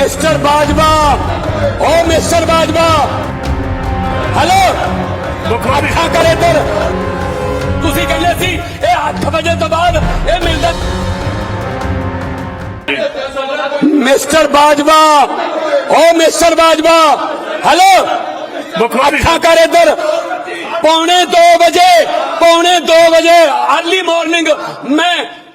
Mister Bajwa ਓ mister Bajwa hello ਮੁੱਖ ਮੰਤਰੀ ਆ ਕਰ ਇੱਧਰ ਤੁਸੀਂ ਕਹਿੰਦੇ ਸੀ ਇਹ 8 ਵਜੇ ਤੋਂ ਬਾਅਦ ਇਹ ਮਿਲਦਾ ਮਿਸਟਰ ਬਾਜਵਾ ਓ ਮਿਸਟਰ ਬਾਜਵਾ ਹੈਲੋ ਮੁੱਖ ਮੰਤਰੀ ਆ ਕਰ ਇੱਧਰ ਪੌਣੇ 2 ਵਜੇ ਪੌਣੇ 2 ਵਜੇ ਅਰਲੀ ਮਾਰਨਿੰਗ ਮੈਂ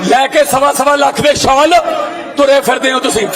ਲੈ ਕੇ ਸਵਾ ਸਵਾ ਲੱਖ ਦੇ ਸ਼ਾਲ ਤੁਰੇ ਫਿਰਦੇ ਹੋ ਤੁਸੀਂ।